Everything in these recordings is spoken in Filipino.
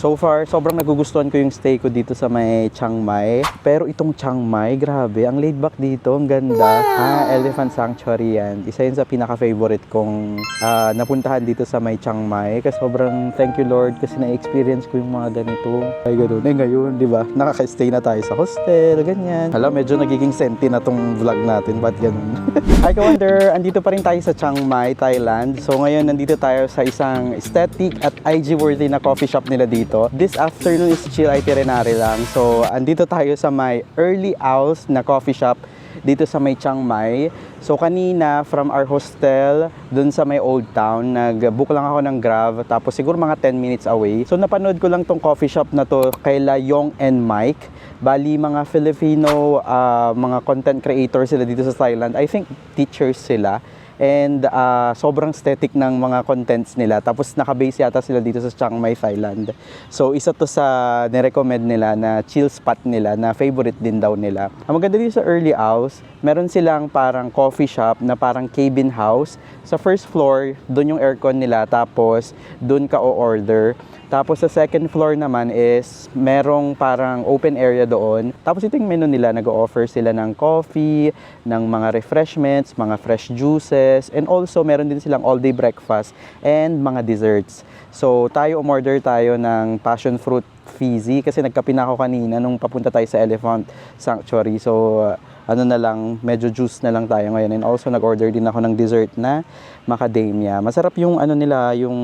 So far, sobrang nagugustuhan ko yung stay ko dito sa may Chiang Mai. Pero itong Chiang Mai, grabe, ang laid back dito, ang ganda. Ah, Elephant Sanctuary yan. Isa yun sa pinaka-favorite kong ah, napuntahan dito sa may Chiang Mai. Kasi sobrang thank you Lord kasi na-experience ko yung mga ganito. Ay, ganun. Eh, ngayon, di ba? Nakaka-stay na tayo sa hostel, ganyan. Hala, medyo nagiging senti na tong vlog natin. Ba't ganun? Hi, Ka-Wonder! Andito pa rin tayo sa Chiang Mai, Thailand. So, ngayon, nandito tayo sa isang aesthetic at IG-worthy na coffee shop nila dito. This afternoon is chill itinerary lang. So, andito tayo sa may Early Owls na coffee shop dito sa may Chiang Mai. So kanina from our hostel dun sa may Old Town, nag-book lang ako ng Grab tapos siguro mga 10 minutes away. So napanood ko lang tong coffee shop na to kay La Yong and Mike. Bali mga Filipino ah, mga content creators sila dito sa Thailand. I think teachers sila and ah, sobrang aesthetic ng mga contents nila. Tapos nakabase yata sila dito sa Chiang Mai, Thailand. So isa to sa nirecommend nila na chill spot nila na favorite din daw nila. Ang maganda dito sa Early House, meron silang parang coffee shop na parang cabin house. Sa first floor, doon yung aircon nila. Tapos doon ka o-order. Tapos sa second floor naman is merong parang open area doon. Tapos ito yung menu nila, nag-offer sila ng coffee, ng mga refreshments, mga fresh juices, and also meron din silang all-day breakfast and mga desserts. So tayo umorder tayo ng passion fruit fizzy kasi nagkape na ako kanina nung papunta tayo sa Elephant Sanctuary. So uh, ano na lang, medyo juice na lang tayo ngayon. And also nag-order din ako ng dessert na macadamia. Masarap yung ano nila, yung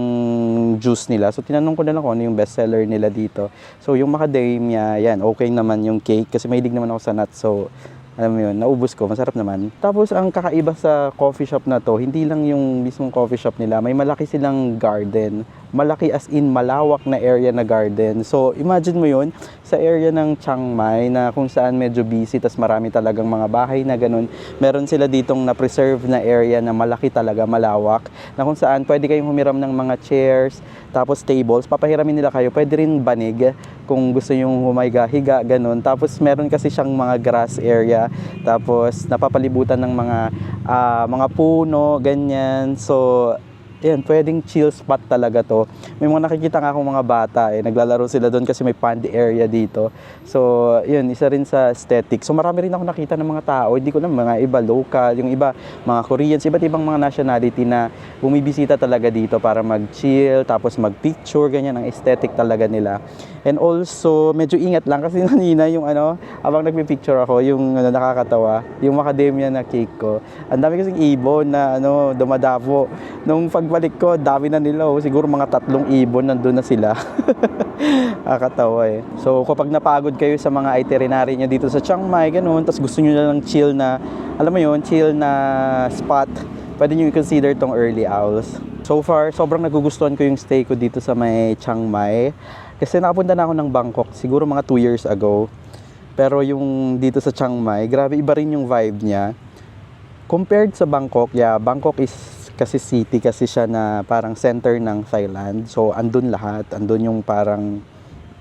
juice nila. So tinanong ko na lang kung ano yung best seller nila dito. So yung macadamia, yan, okay naman yung cake kasi mahilig naman ako sa nuts. So alam mo yun, naubos ko, masarap naman. Tapos ang kakaiba sa coffee shop na to, hindi lang yung mismong coffee shop nila, may malaki silang garden. Malaki as in malawak na area na garden. So imagine mo yun, sa area ng Chiang Mai na kung saan medyo busy, tas marami talagang mga bahay na ganun. Meron sila ditong na-preserve na area na malaki talaga, malawak, na kung saan pwede kayong humiram ng mga chairs, tapos tables, papahiramin nila kayo. Pwede rin banig kung gusto yung humayga, higa, ganun. Tapos meron kasi siyang mga grass area, tapos napapalibutan ng mga ah, mga puno, ganyan. So, yan, pwedeng chill spot talaga to. May mga nakikita nga akong mga bata eh, naglalaro sila doon kasi may pond area dito. So, yun, isa rin sa aesthetic. So, marami rin ako nakita ng mga tao, hindi ko na mga iba local, yung iba mga Koreans, iba't ibang mga nationality na bumibisita talaga dito para mag-chill, tapos mag-picture, ganyan ang aesthetic talaga nila. And also, medyo ingat lang kasi kanina yung ano, habang nagpi-picture ako, yung ano, nakakatawa, yung macadamia na cake ko. Ang dami kasing ibon na ano, dumadavo. Nung pagbalik ko, dami na nila. Oh. Siguro mga tatlong ibon nandun na sila. Nakakatawa eh. So, kapag napagod kayo sa mga itinerary nyo dito sa Chiang Mai, ganun, tapos gusto nyo na lang chill na, alam mo yun, chill na spot, pwede nyo i-consider tong Early Owls. So far, sobrang nagugustuhan ko yung stay ko dito sa may Chiang Mai. Kasi nakapunta na ako ng Bangkok, siguro mga 2 years ago. Pero yung dito sa Chiang Mai, grabe iba rin yung vibe niya. Compared sa Bangkok, yeah, Bangkok is kasi city kasi siya na parang center ng Thailand. So andun lahat, andun yung parang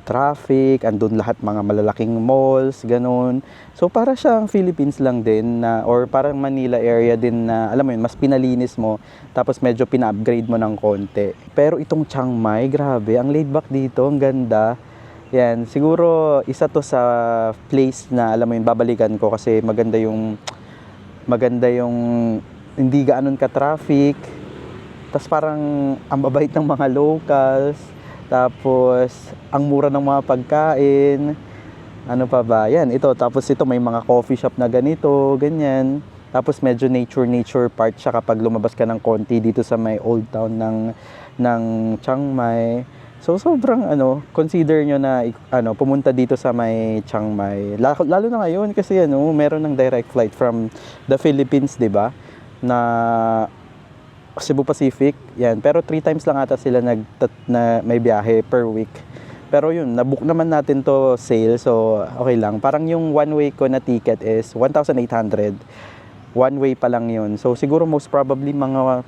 traffic, andun lahat mga malalaking malls, ganun. So para siyang Philippines lang din na or parang Manila area din na alam mo yun, mas pinalinis mo tapos medyo pina-upgrade mo ng konti. Pero itong Chiang Mai, grabe, ang laid back dito, ang ganda. Yan, siguro isa to sa place na alam mo yun, babalikan ko kasi maganda yung maganda yung hindi gaanon ka traffic. Tapos parang ang babait ng mga locals. Tapos ang mura ng mga pagkain. Ano pa ba? Yan, ito. Tapos ito may mga coffee shop na ganito, ganyan. Tapos medyo nature-nature part siya kapag lumabas ka ng konti dito sa may old town ng, ng Chiang Mai. So sobrang ano, consider nyo na ano, pumunta dito sa may Chiang Mai. Lalo, lalo na ngayon kasi ano, meron ng direct flight from the Philippines, 'di ba? Na Cebu Pacific, yan. Pero three times lang ata sila nag na may biyahe per week. Pero yun, nabook naman natin to sale, so okay lang. Parang yung one way ko na ticket is 1,800. One way pa lang yun. So siguro most probably mga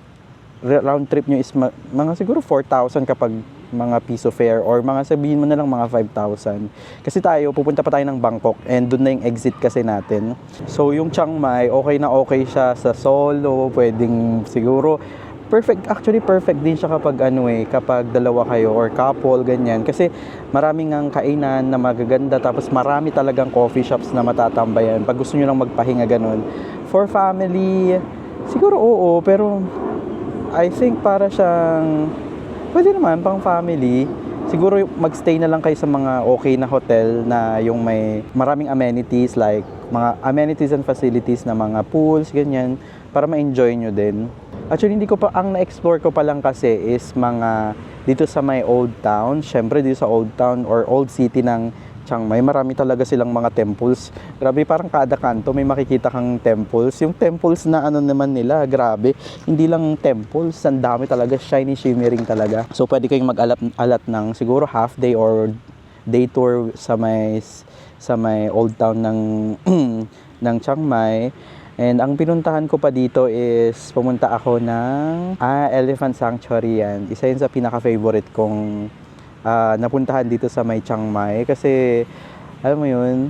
round trip nyo is mga siguro 4,000 kapag mga piso fare or mga sabihin mo na lang mga 5,000. Kasi tayo, pupunta pa tayo ng Bangkok and doon na yung exit kasi natin. So yung Chiang Mai, okay na okay siya sa solo, pwedeng siguro perfect actually perfect din siya kapag ano eh kapag dalawa kayo or couple ganyan kasi maraming ang kainan na magaganda tapos marami talagang coffee shops na matatambayan pag gusto niyo lang magpahinga ganun for family siguro oo pero I think para siyang pwede naman pang family siguro magstay na lang kayo sa mga okay na hotel na yung may maraming amenities like mga amenities and facilities na mga pools ganyan para ma-enjoy nyo din Actually, hindi ko pa, ang na-explore ko pa lang kasi is mga dito sa may Old Town. Syempre, dito sa Old Town or Old City ng Chiang Mai, marami talaga silang mga temples. Grabe, parang kada kanto may makikita kang temples. Yung temples na ano naman nila, grabe. Hindi lang temples, ang dami talaga, shiny, shimmering talaga. So, pwede kayong mag-alat alat ng siguro half day or day tour sa may sa may Old Town ng ng Chiang Mai. And ang pinuntahan ko pa dito is pumunta ako ng ah, Elephant Sanctuary yan. Isa yun sa pinaka-favorite kong ah, napuntahan dito sa may Chiang Mai. Kasi, alam mo yun,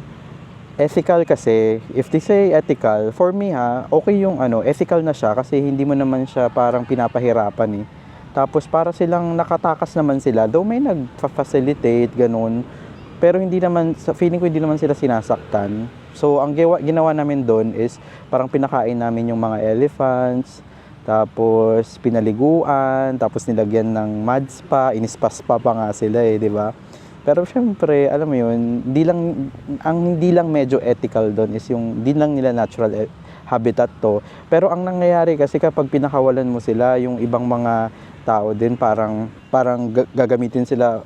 ethical kasi. If they say ethical, for me ha, okay yung ano, ethical na siya kasi hindi mo naman siya parang pinapahirapan eh. Tapos para silang nakatakas naman sila, though may nag-facilitate, ganun. Pero hindi naman, sa feeling ko hindi naman sila sinasaktan. So, ang ginawa namin doon is parang pinakain namin yung mga elephants, tapos pinaliguan, tapos nilagyan ng mud spa, inispa-spa pa nga sila eh, di ba? Pero syempre, alam mo yun, di lang, ang hindi lang medyo ethical doon is yung, di lang nila natural e- habitat to. Pero ang nangyayari kasi kapag pinakawalan mo sila, yung ibang mga tao din parang, parang ga- gagamitin sila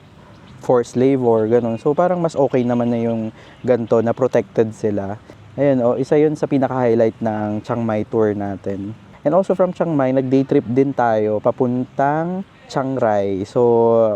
for slave or ganun. So parang mas okay naman na yung ganto na protected sila. Ayun, oh, isa yun sa pinaka-highlight ng Chiang Mai tour natin. And also from Chiang Mai, nag-day trip din tayo papuntang Chiang Rai. So,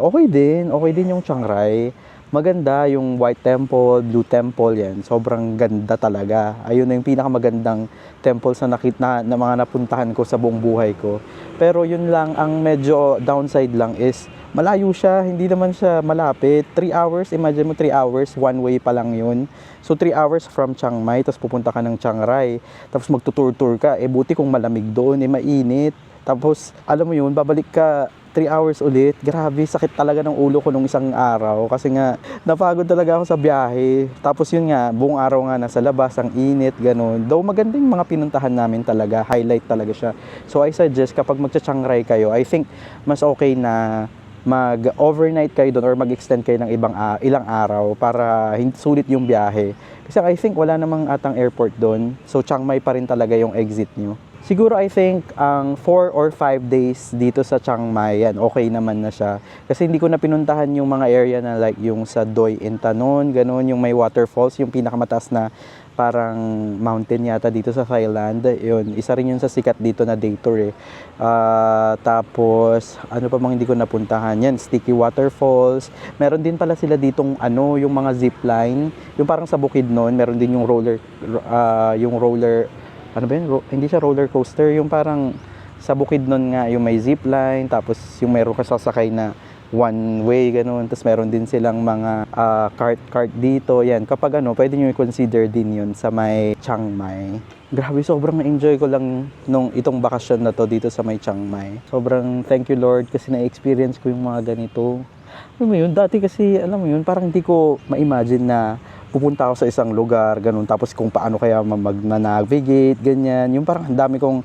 okay din. Okay din yung Chiang Rai. Maganda yung White Temple, Blue Temple yan. Sobrang ganda talaga. Ayun na yung pinakamagandang temples na nakita na, na mga napuntahan ko sa buong buhay ko. Pero yun lang, ang medyo downside lang is malayo siya, hindi naman siya malapit. 3 hours, imagine mo 3 hours, one way pa lang yun. So 3 hours from Chiang Mai, tapos pupunta ka ng Chiang Rai. Tapos magtutur-tour ka, eh buti kung malamig doon, eh mainit. Tapos, alam mo yun, babalik ka 3 hours ulit. Grabe, sakit talaga ng ulo ko nung isang araw. Kasi nga, napagod talaga ako sa biyahe. Tapos yun nga, buong araw nga nasa labas, ang init, ganun. Though maganda yung mga pinuntahan namin talaga, highlight talaga siya. So I suggest kapag magcha-Chiang Rai kayo, I think mas okay na mag-overnight kayo doon or mag-extend kayo ng ibang a- ilang araw para sulit yung biyahe. Kasi I think wala namang atang airport doon. So Chiang Mai pa rin talaga yung exit nyo. Siguro I think ang 4 or 5 days dito sa Chiang Mai, yan, okay naman na siya. Kasi hindi ko na pinuntahan yung mga area na like yung sa Doi Intanon, ganun, yung may waterfalls, yung pinakamataas na parang mountain yata dito sa Thailand. Yun, isa rin yun sa sikat dito na day tour eh. Ah, tapos, ano pa mang hindi ko napuntahan yan, Sticky Waterfalls. Meron din pala sila ditong ano, yung mga zipline. Yung parang sa bukid noon, meron din yung roller, ah, yung roller, ano ba yun? Ro- hindi siya roller coaster, yung parang sa bukid nun nga, yung may zipline, tapos yung meron ka sasakay na one way, ganun. Tapos meron din silang mga ah, cart-cart dito. Yan, kapag ano, pwede nyo i-consider din yun sa may Chiang Mai. Grabe, sobrang na-enjoy ko lang nung itong bakasyon na to dito sa may Chiang Mai. Sobrang thank you Lord kasi na-experience ko yung mga ganito. Alam mo yun, dati kasi, alam mo yun, parang hindi ko ma-imagine na pupunta ako sa isang lugar, ganun, tapos kung paano kaya ma- mag-navigate, ganyan. Yung parang ang dami kong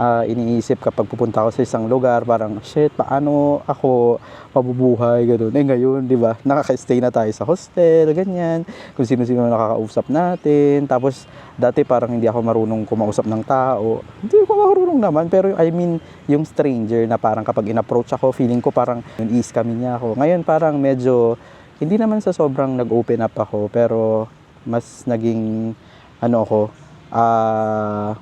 ah, iniisip kapag pupunta ako sa isang lugar, parang, shit, paano ako mabubuhay, ganun. Eh ngayon, di ba, nakaka-stay na tayo sa hostel, ganyan, kung sino-sino nakakausap natin. Tapos, dati parang hindi ako marunong kumausap ng tao. Hindi ko marunong naman, pero I mean, yung stranger na parang kapag in-approach ako, feeling ko parang yun is kami niya ako. Ngayon, parang medyo, hindi naman sa sobrang nag-open up ako, pero mas naging, ano ako, ah,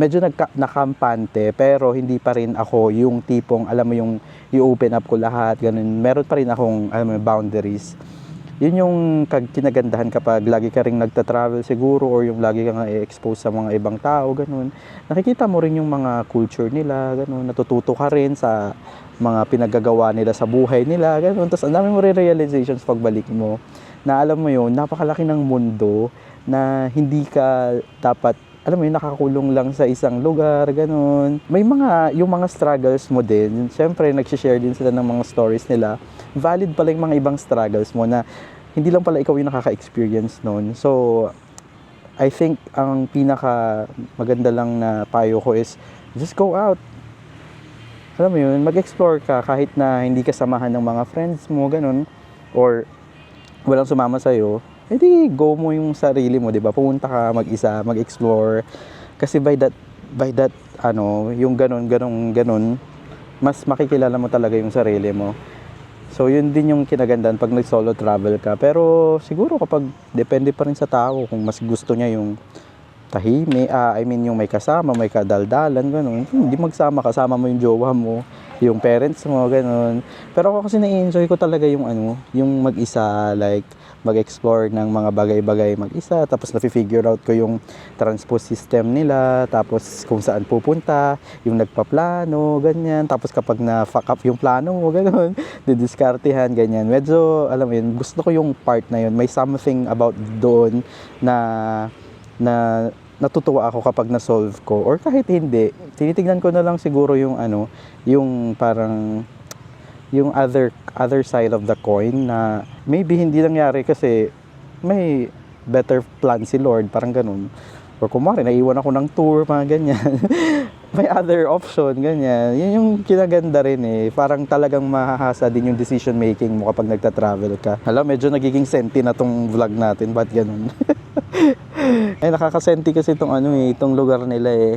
medyo nagka, nakampante, pero hindi pa rin ako yung tipong, alam mo yung, i-open up ko lahat, ganun. Meron pa rin akong, alam mo, boundaries. Yun yung kag- kinagandahan kapag lagi ka rin nagta-travel siguro or yung lagi ka nga i-expose sa mga ibang tao, ganun. Nakikita mo rin yung mga culture nila, ganun. Natututo ka rin sa mga pinagagawa nila sa buhay nila, ganun. Tapos ang dami mo rin realizations pagbalik mo na alam mo yun, napakalaki ng mundo na hindi ka dapat alam mo yun, nakakulong lang sa isang lugar, ganun. May mga, yung mga struggles mo din, syempre, nagsishare din sila ng mga stories nila. Valid pala yung mga ibang struggles mo na hindi lang pala ikaw yung nakaka-experience nun. So, I think ang pinaka maganda lang na payo ko is just go out. Alam mo yun, mag-explore ka kahit na hindi ka samahan ng mga friends mo, ganun. Or walang sumama sa'yo, edi go mo yung sarili mo, 'di ba? Pumunta ka mag-isa, mag-explore. Kasi by that by that ano, yung ganun, ganun, ganun, mas makikilala mo talaga yung sarili mo. So, yun din yung kinagandaan pag nag-solo travel ka. Pero siguro kapag depende pa rin sa tao kung mas gusto niya yung tahimi, ah, I mean yung may kasama, may kadaldalan, ganun. Hindi magsama, kasama mo yung jowa mo, yung parents mo, ganun. Pero ako kasi na-enjoy ko talaga yung ano, yung mag-isa, like mag-explore ng mga bagay-bagay mag-isa, tapos na-figure out ko yung transport system nila, tapos kung saan pupunta, yung nagpaplano, ganyan. Tapos kapag na-fuck up yung plano mo, ganun, didiskartehan, ganyan. Medyo, alam mo yun, gusto ko yung part na yun. May something about doon na na natutuwa ako kapag na-solve ko. Or kahit hindi tinitignan ko na lang siguro yung ano yung parang yung other other side of the coin na maybe hindi nangyari kasi may better plan si Lord parang ganun. Or kumari naiwan ako ng tour mga ganyan. May other option ganyan. Yun yung kinaganda rin eh. Parang talagang mahahasa din yung decision making mo kapag nagta-travel ka. Alam medyo nagiging senti na tong vlog natin. Ba't ganun ay, nakakasenti kasi itong ano eh, itong lugar nila eh.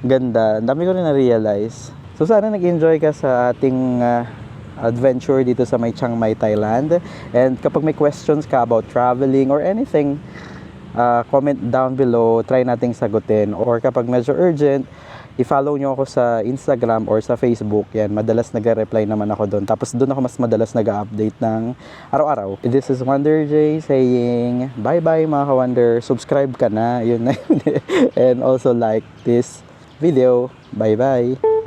Ganda. Dami ko rin na-realize. So sana nag-enjoy ka sa ating ah, adventure dito sa may Chiang Mai, Thailand. And kapag may questions ka about traveling or anything, ah, comment down below, try nating sagutin. Or kapag medyo urgent, i-follow nyo ako sa Instagram or sa Facebook. Yan, madalas nag-reply naman ako doon. Tapos doon ako mas madalas nag-update ng araw-araw. This is Wonder J saying bye-bye mga ka-Wonder. Subscribe ka na. Yun na yun. And also like this video. Bye-bye.